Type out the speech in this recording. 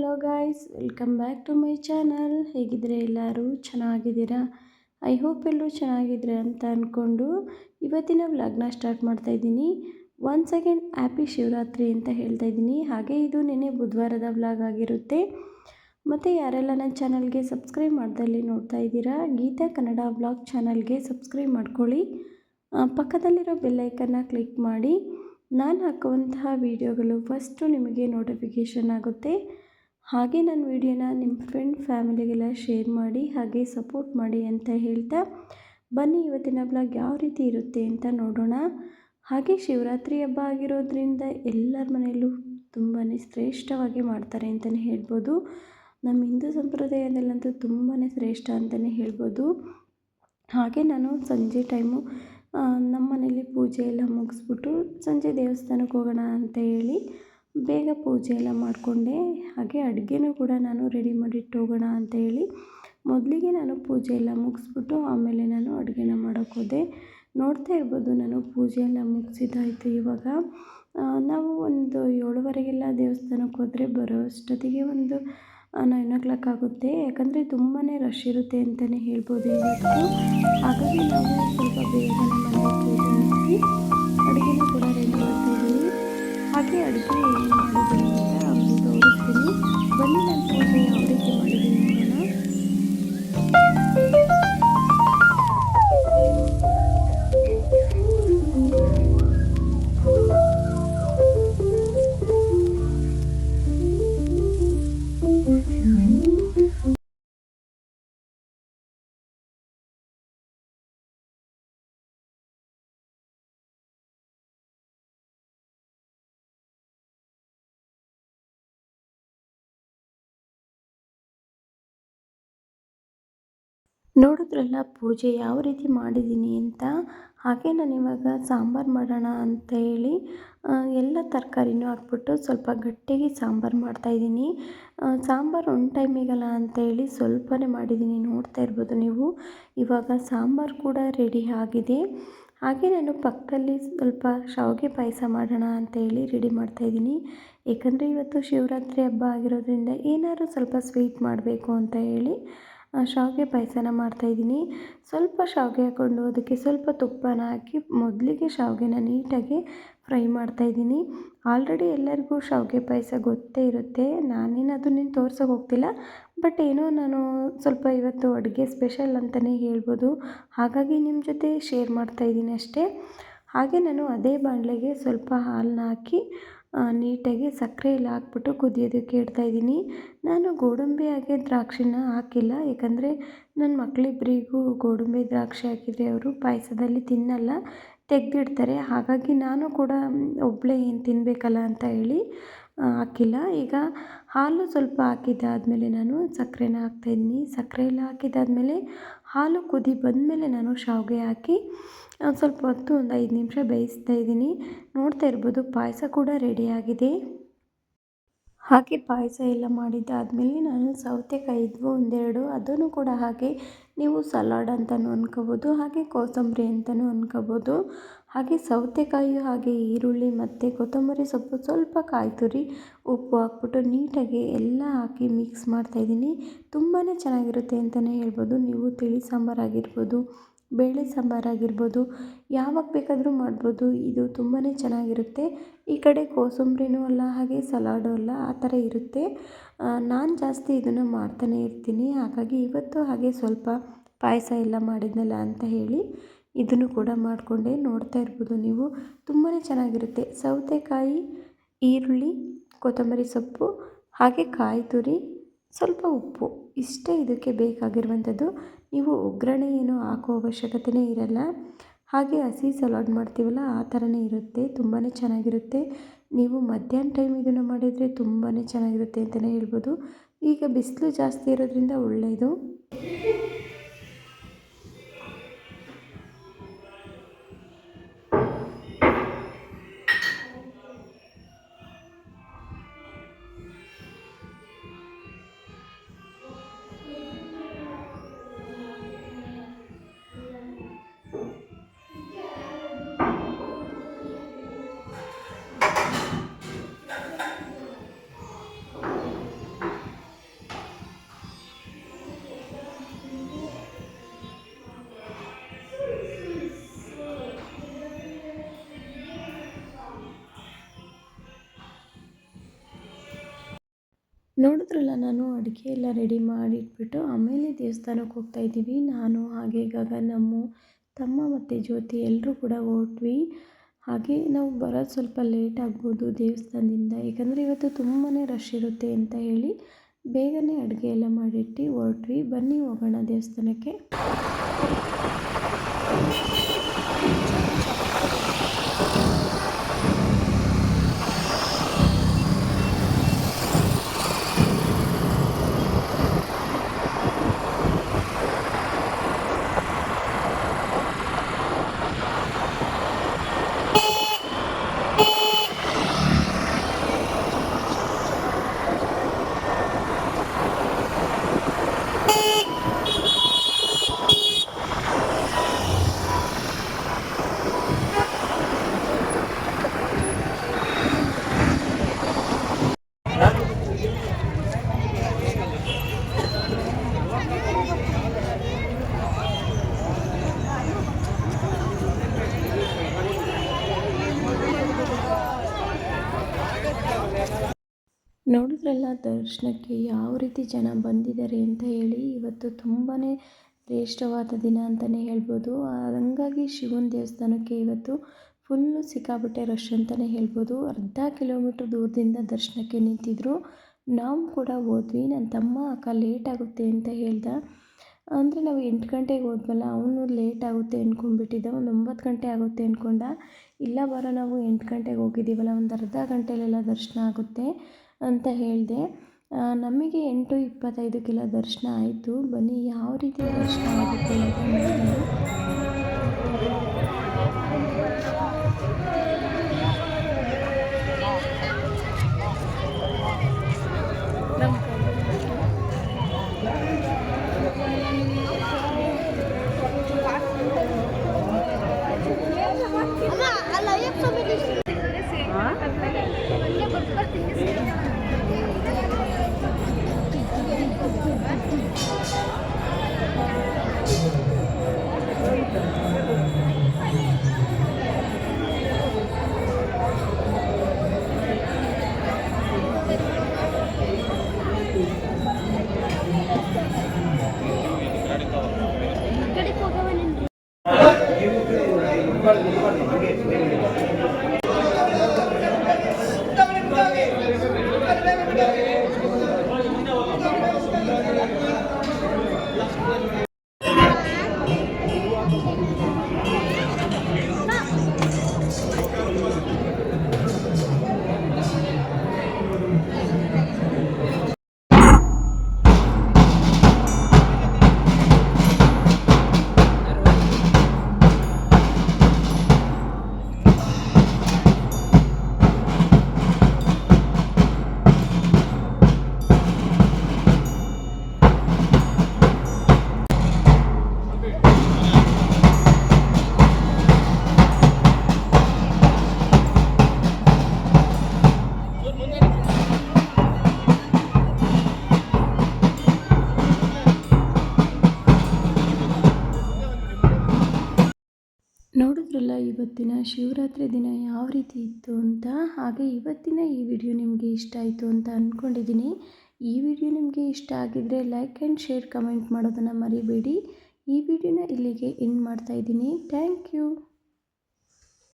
Hello guys welcome back to my channel ಹೇಗಿದ್ರೆ ಎಲ್ಲರೂ ಚೆನ್ನಾಗಿದ್ದೀರಾ? I hope ಎಲ್ಲರೂ ಚೆನ್ನಾಗಿದ್ರೆ ಅಂತ ಅಂದ್ಕೊಂಡು ಇವತ್ತಿನ ವ್ಲಾಗ್ನ ಸ್ಟಾರ್ಟ್ ಮಾಡ್ತಾ ಇದ್ದೀನಿ. ಒನ್ ಸೆಕೆಂಡ್ ಹ್ಯಾಪಿ ಶಿವರಾತ್ರಿ ಅಂತ ಹೇಳ್ತಾ ಇದ್ದೀನಿ. ಹಾಗೆ ಇದು ನಿನ್ನೆ ಬುಧವಾರದ ವ್ಲಾಗ್ ಆಗಿರುತ್ತೆ. ಮತ್ತು ಯಾರೆಲ್ಲ ನನ್ನ ಚಾನಲ್ಗೆ ಸಬ್ಸ್ಕ್ರೈಬ್ ಮಾಡ್ದಲ್ಲಿ ನೋಡ್ತಾ ಇದ್ದೀರಾ, ಗೀತಾ ಕನ್ನಡ ವ್ಲಾಗ್ ಚಾನಲ್ಗೆ ಸಬ್ಸ್ಕ್ರೈಬ್ ಮಾಡ್ಕೊಳ್ಳಿ. ಪಕ್ಕದಲ್ಲಿರೋ ಬೆಲ್ಲೈಕನ್ನ ಕ್ಲಿಕ್ ಮಾಡಿ. ನಾನು ಹಾಕುವಂತಹ ವಿಡಿಯೋಗಳು ಫಸ್ಟು ನಿಮಗೆ ನೋಟಿಫಿಕೇಷನ್ ಆಗುತ್ತೆ. ಹಾಗೆ ನನ್ನ ವಿಡಿಯೋನ ನಿಮ್ಮ ಫ್ರೆಂಡ್ ಫ್ಯಾಮಿಲಿಗೆಲ್ಲ ಶೇರ್ ಮಾಡಿ, ಹಾಗೆ ಸಪೋರ್ಟ್ ಮಾಡಿ ಅಂತ ಹೇಳ್ತಾ ಬನ್ನಿ ಇವತ್ತಿನ ಬ್ಲಾಗ್ ಯಾವ ರೀತಿ ಇರುತ್ತೆ ಅಂತ ನೋಡೋಣ. ಹಾಗೆ ಶಿವರಾತ್ರಿ ಹಬ್ಬ ಆಗಿರೋದ್ರಿಂದ ಎಲ್ಲರ ಮನೆಯಲ್ಲೂ ತುಂಬಾ ಶ್ರೇಷ್ಠವಾಗಿ ಮಾಡ್ತಾರೆ ಅಂತಲೇ ಹೇಳ್ಬೋದು. ನಮ್ಮ ಹಿಂದೂ ಸಂಪ್ರದಾಯದಲ್ಲಂತೂ ತುಂಬಾ ಶ್ರೇಷ್ಠ ಅಂತಲೇ ಹೇಳ್ಬೋದು. ಹಾಗೆ ನಾನು ಸಂಜೆ ಟೈಮು ನಮ್ಮ ಮನೇಲಿ ಪೂಜೆ ಎಲ್ಲ ಮುಗಿಸ್ಬಿಟ್ಟು ಸಂಜೆ ದೇವಸ್ಥಾನಕ್ಕೆ ಹೋಗೋಣ ಅಂತ ಹೇಳಿ ಬೇಗ ಪೂಜೆ ಎಲ್ಲ ಮಾಡಿಕೊಂಡೆ. ಹಾಗೆ ಅಡುಗೆನೂ ಕೂಡ ನಾನು ರೆಡಿ ಮಾಡಿಟ್ಟು ಹೋಗೋಣ ಅಂತ ಹೇಳಿ ಮೊದಲಿಗೆ ನಾನು ಪೂಜೆ ಎಲ್ಲ ಮುಗಿಸ್ಬಿಟ್ಟು ಆಮೇಲೆ ನಾನು ಅಡುಗೆನ ಮಾಡೋಕೆ ಹೋದೆ. ನೋಡ್ತಾ ಇರ್ಬೋದು ನಾನು ಪೂಜೆ ಎಲ್ಲ ಮುಗಿಸಿದ್ದಾಯಿತು ಇವಾಗ. ನಾವು ಒಂದು ಏಳುವರೆಗೆಲ್ಲ ದೇವಸ್ಥಾನಕ್ಕೆ ಹೋದರೆ ಬರೋ ಅಷ್ಟೊತ್ತಿಗೆ ಒಂದು ನೈನ್ ಓ ಕ್ಲಾಕ್ ಆಗುತ್ತೆ. ಯಾಕಂದರೆ ತುಂಬಾ ರಶ್ ಇರುತ್ತೆ ಅಂತಲೇ ಹೇಳ್ಬೋದು ಇವತ್ತು ಹಾಗಾಗಿ ನಾವು ಸ್ವಲ್ಪ ಬೇಗನೆ ಮನೆ ಪೂಜೆ ಹಾಗೆ ಅಡುಗೆ ಏನು ಮಾಡಿದ್ದೀನಿ ಅಂತ ನೋಡಿದ್ರಲ್ಲ, ಪೂಜೆ ಯಾವ ರೀತಿ ಮಾಡಿದ್ದೀನಿ ಅಂತ? ಹಾಗೆ ನಾನು ಇವಾಗ ಸಾಂಬಾರು ಮಾಡೋಣ ಅಂತ ಹೇಳಿ ಎಲ್ಲ ತರಕಾರಿನೂ ಹಾಕ್ಬಿಟ್ಟು ಸ್ವಲ್ಪ ಗಟ್ಟಿಗೆ ಸಾಂಬಾರು ಮಾಡ್ತಾಯಿದ್ದೀನಿ ಸಾಂಬಾರು ಒನ್ ಟೈಮಿಗಲ್ಲ ಅಂತ ಹೇಳಿ ಸ್ವಲ್ಪನೇ ಮಾಡಿದ್ದೀನಿ ನೋಡ್ತಾ ಇರ್ಬೋದು ನೀವು. ಇವಾಗ ಸಾಂಬಾರು ಕೂಡ ರೆಡಿ ಆಗಿದೆ. ಹಾಗೆ ನಾನು ಪಕ್ಕದಲ್ಲಿ ಸ್ವಲ್ಪ ಶಾವಿಗೆ ಪಾಯಸ ಮಾಡೋಣ ಅಂತ ಹೇಳಿ ರೆಡಿ ಮಾಡ್ತಾಯಿದ್ದೀನಿ ಏಕೆಂದರೆ ಇವತ್ತು ಶಿವರಾತ್ರಿ ಹಬ್ಬ ಆಗಿರೋದ್ರಿಂದ ಏನಾದ್ರು ಸ್ವಲ್ಪ ಸ್ವೀಟ್ ಮಾಡಬೇಕು ಅಂತ ಹೇಳಿ ಶಾವಿಗೆ ಪಾಯಸನ ಮಾಡ್ತಾಯಿದ್ದೀನಿ ಸ್ವಲ್ಪ ಶಾವಿಗೆ ಹಾಕ್ಕೊಂಡು ಅದಕ್ಕೆ ಸ್ವಲ್ಪ ತುಪ್ಪನ ಹಾಕಿ ಮೊದಲಿಗೆ ಶಾವಿಗೆನ ನೀಟಾಗಿ ಫ್ರೈ ಮಾಡ್ತಾಯಿದ್ದೀನಿ ಆಲ್ರೆಡಿ ಎಲ್ಲರಿಗೂ ಶಾವಿಗೆ ಪಾಯಸ ಗೊತ್ತೇ ಇರುತ್ತೆ. ನಾನೇನು ಅದನ್ನೇನು ತೋರ್ಸೋಕೆ ಹೋಗ್ತಿಲ್ಲ. ಬಟ್ ಏನೋ ನಾನು ಸ್ವಲ್ಪ ಇವತ್ತು ಅಡುಗೆ ಸ್ಪೆಷಲ್ ಅಂತಲೇ ಹೇಳ್ಬೋದು. ಹಾಗಾಗಿ ನಿಮ್ಮ ಜೊತೆ ಶೇರ್ ಮಾಡ್ತಾಯಿದ್ದೀನಿ ಅಷ್ಟೇ. ಹಾಗೆ ನಾನು ಅದೇ ಬಾಣಲೆಗೆ ಸ್ವಲ್ಪ ಹಾಲನ್ನ ಹಾಕಿ ನೀಟಾಗಿ ಸಕ್ಕರೆ ಎಲ್ಲ ಹಾಕ್ಬಿಟ್ಟು ಕುದಿಯೋದಕ್ಕೆ ಇಡ್ತಾಯಿದ್ದೀನಿ ನಾನು ಗೋಡಂಬಿ ಹಾಗೆ ದ್ರಾಕ್ಷಿನ ಹಾಕಿಲ್ಲ, ಯಾಕಂದರೆ ನನ್ನ ಮಕ್ಕಳಿಬ್ಬರಿಗೂ ಗೋಡಂಬಿ ದ್ರಾಕ್ಷಿ ಹಾಕಿದರೆ ಅವರು ಪಾಯಸದಲ್ಲಿ ತಿನ್ನಲ್ಲ, ತೆಗೆದಿಡ್ತಾರೆ. ಹಾಗಾಗಿ ನಾನು ಕೂಡ ಒಬ್ಬಳೇ ಏನು ತಿನ್ನಬೇಕಲ್ಲ ಅಂತ ಹೇಳಿ ಹಾಕಿಲ್ಲ. ಈಗ ಹಾಲು ಸ್ವಲ್ಪ ಹಾಕಿದ್ದಾದಮೇಲೆ ನಾನು ಸಕ್ಕರೆನ ಹಾಕ್ತಾಯಿದ್ದೀನಿ ಸಕ್ಕರೆ ಎಲ್ಲ ಹಾಕಿದ್ದಾದಮೇಲೆ ಹಾಲು ಕುದಿ ಬಂದಮೇಲೆ ನಾನು ಶಾವಿಗೆ ಹಾಕಿ ಒಂದು ಸ್ವಲ್ಪ ಹೊತ್ತು ಒಂದು ಐದು ನಿಮಿಷ ಬೇಯಿಸ್ತಾ ಇದ್ದೀನಿ. ನೋಡ್ತಾ ಇರ್ಬೋದು ಪಾಯಸ ಕೂಡ ರೆಡಿಯಾಗಿದೆ ಹಾಗೆ ಪಾಯಸ ಎಲ್ಲ ಮಾಡಿದ್ದಾದಮೇಲೆ ನಾನು ಸೌತೆಕಾಯಿ ಇದ್ವು ಒಂದೆರಡು, ಅದನ್ನು ಕೂಡ ಹಾಗೆ ನೀವು ಸಲಾಡ್ ಅಂತಲೂ ಅನ್ಕೋಬೋದು, ಹಾಗೆ ಕೋಸಂಬರಿ ಅಂತಲೂ ಅನ್ಕೋಬೋದು. ಹಾಗೆ ಸೌತೆಕಾಯಿ, ಹಾಗೆ ಈರುಳ್ಳಿ ಮತ್ತು ಕೊತ್ತಂಬರಿ ಸೊಪ್ಪು ಸ್ವಲ್ಪ ಕಾಯಿ ತುರಿ ಉಪ್ಪು ಹಾಕ್ಬಿಟ್ಟು ನೀಟಾಗಿ ಎಲ್ಲ ಹಾಕಿ ಮಿಕ್ಸ್ ಮಾಡ್ತಾಯಿದ್ದೀನಿ ತುಂಬಾ ಚೆನ್ನಾಗಿರುತ್ತೆ ಅಂತಲೇ ಹೇಳ್ಬೋದು. ನೀವು ತಿಳಿ ಸಾಂಬಾರು ಆಗಿರ್ಬೋದು ಬೇಳೆ ಸಾಂಬಾರು ಆಗಿರ್ಬೋದು, ಯಾವಾಗ ಬೇಕಾದರೂ ಮಾಡ್ಬೋದು. ಇದು ತುಂಬಾ ಚೆನ್ನಾಗಿರುತ್ತೆ. ಈ ಕಡೆ ಕೋಸಂಬರಿನೂ ಅಲ್ಲ, ಹಾಗೆ ಸಲಾಡು ಅಲ್ಲ, ಆ ಥರ ಇರುತ್ತೆ. ನಾನು ಜಾಸ್ತಿ ಇದನ್ನು ಮಾಡ್ತಾನೆ ಇರ್ತೀನಿ. ಹಾಗಾಗಿ ಇವತ್ತು ಹಾಗೆ ಸ್ವಲ್ಪ ಪಾಯಸ ಎಲ್ಲ ಮಾಡಿದ್ನಲ್ಲ ಅಂತ ಹೇಳಿ ಇದನ್ನು ಕೂಡ ಮಾಡಿಕೊಂಡೆ. ನೋಡ್ತಾ ಇರ್ಬೋದು ನೀವು. ತುಂಬಾ ಚೆನ್ನಾಗಿರುತ್ತೆ. ಸೌತೆಕಾಯಿ, ಈರುಳ್ಳಿ, ಕೊತ್ತಂಬರಿ ಸೊಪ್ಪು, ಹಾಗೆ ಕಾಯಿ ತುರಿ, ಸ್ವಲ್ಪ ಉಪ್ಪು. ಇಷ್ಟೇ ಇದಕ್ಕೆ ಬೇಕಾಗಿರುವಂಥದ್ದು. ನೀವು ಒಗ್ಗರಣೆ ಏನು ಹಾಕೋ ಅವಶ್ಯಕತೆಯೇ ಇರಲ್ಲ. ಹಾಗೆ ಹಸಿ ಸಲಾಡ್ ಮಾಡ್ತೀವಲ್ಲ, ಆ ಥರನೇ ಇರುತ್ತೆ. ತುಂಬಾ ಚೆನ್ನಾಗಿರುತ್ತೆ. ನೀವು ಮಧ್ಯಾಹ್ನ ಟೈಮ್ ಇದನ್ನು ಮಾಡಿದರೆ ತುಂಬಾ ಚೆನ್ನಾಗಿರುತ್ತೆ ಅಂತಲೇ ಹೇಳ್ಬೋದು. ಈಗ ಬಿಸಿಲು ಜಾಸ್ತಿ ಇರೋದ್ರಿಂದ ಒಳ್ಳೆಯದು. ನೋಡಿದ್ರಲ್ಲ, ನಾನು ಅಡುಗೆ ಎಲ್ಲ ರೆಡಿ ಮಾಡಿಟ್ಬಿಟ್ಟು ಆಮೇಲೆ ದೇವಸ್ಥಾನಕ್ಕೆ ಹೋಗ್ತಾ ಇದ್ದೀವಿ. ನಾನು, ಹಾಗೆ ಗಗನಮ್ಮು ತಮ್ಮ ಮತ್ತು ಜ್ಯೋತಿ ಎಲ್ಲರೂ ಕೂಡ ಹೊರಟ್ವಿ. ಹಾಗೆ ನಾವು ಬರೋದು ಸ್ವಲ್ಪ ಲೇಟ್ ಆಗ್ಬೋದು ದೇವಸ್ಥಾನದಿಂದ. ಏಕೆಂದರೆ ಇವತ್ತು ತುಂಬಾ ರಶ್ ಇರುತ್ತೆ ಅಂತ ಹೇಳಿ ಬೇಗನೆ ಅಡುಗೆ ಎಲ್ಲ ಮಾಡಿಟ್ಟು ಹೊರಟ್ವಿ. ಬನ್ನಿ ಹೋಗೋಣ ದೇವಸ್ಥಾನಕ್ಕೆ. ನೋಡಿದ್ರಲ್ಲ ದರ್ಶನಕ್ಕೆ ಯಾವ ರೀತಿ ಜನ ಬಂದಿದ್ದಾರೆ ಅಂತ ಹೇಳಿ ಇವತ್ತು ತುಂಬಾ ಶ್ರೇಷ್ಠವಾದ ದಿನ ಅಂತಲೇ ಹೇಳ್ಬೋದು. ಹಂಗಾಗಿ ಶಿವನ ದೇವಸ್ಥಾನಕ್ಕೆ ಇವತ್ತು ಫುಲ್ಲು ಸಿಕ್ಕಾಬಿಟ್ಟೆ ರಶ್ ಅಂತಲೇ ಹೇಳ್ಬೋದು. ಅರ್ಧ ಕಿಲೋಮೀಟ್ರ್ ದೂರದಿಂದ ದರ್ಶನಕ್ಕೆ ನಿಂತಿದ್ರು. ನಾವು ಕೂಡ ಹೋದ್ವಿ. ನನ್ನ ತಮ್ಮ, ಅಕ್ಕ ಲೇಟ್ ಆಗುತ್ತೆ ಅಂತ ಹೇಳ್ದ. ಅಂದರೆ ನಾವು ಎಂಟು ಗಂಟೆಗೆ ಹೋದ್ವಲ್ಲ, ಅವನು ಲೇಟ್ ಆಗುತ್ತೆ ಅಂದ್ಕೊಂಡ್ಬಿಟ್ಟಿದ್ದ ಒಂದು ಒಂಬತ್ತು ಗಂಟೆ ಆಗುತ್ತೆ ಅಂದ್ಕೊಂಡ ಇಲ್ಲ ಬರೋ, ನಾವು ಎಂಟು ಗಂಟೆಗೆ ಹೋಗಿದ್ದೀವಲ್ಲ, ಒಂದು ಅರ್ಧ ಗಂಟೆಲೆಲ್ಲ ದರ್ಶನ ಆಗುತ್ತೆ. ಅಂತ ಹೇಳಿದೆ. ನಮಗೆ ಎಂಟು ಇಪ್ಪತ್ತೈದಕ್ಕೆಲ್ಲ ದರ್ಶನ ಆಯಿತು. ಬನ್ನಿ ಯಾವ ರೀತಿ ದರ್ಶನ ಆಗುತ್ತೆ ಅಂತ ನೋಡಿದ್ರಲ್ಲ ಇವತ್ತಿನ ಶಿವರಾತ್ರಿ ದಿನ ಯಾವ ರೀತಿ ಇತ್ತು ಅಂತ ಹಾಗೆ ಇವತ್ತಿನ ಈ ವಿಡಿಯೋ ನಿಮಗೆ ಇಷ್ಟ ಆಯಿತು ಅಂತ ಅಂದ್ಕೊಂಡಿದ್ದೀನಿ ಈ ವಿಡಿಯೋ ನಿಮಗೆ ಇಷ್ಟ ಆಗಿದ್ದರೆ ಲೈಕ್ ಆ್ಯಂಡ್ ಶೇರ್ ಕಮೆಂಟ್ ಮಾಡೋದನ್ನು ಮರಿಬೇಡಿ. ಈ ವಿಡಿಯೋನ ಇಲ್ಲಿಗೆ ಎಂಡ್ ಮಾಡ್ತಾ ಇದ್ದೀನಿ. Thank you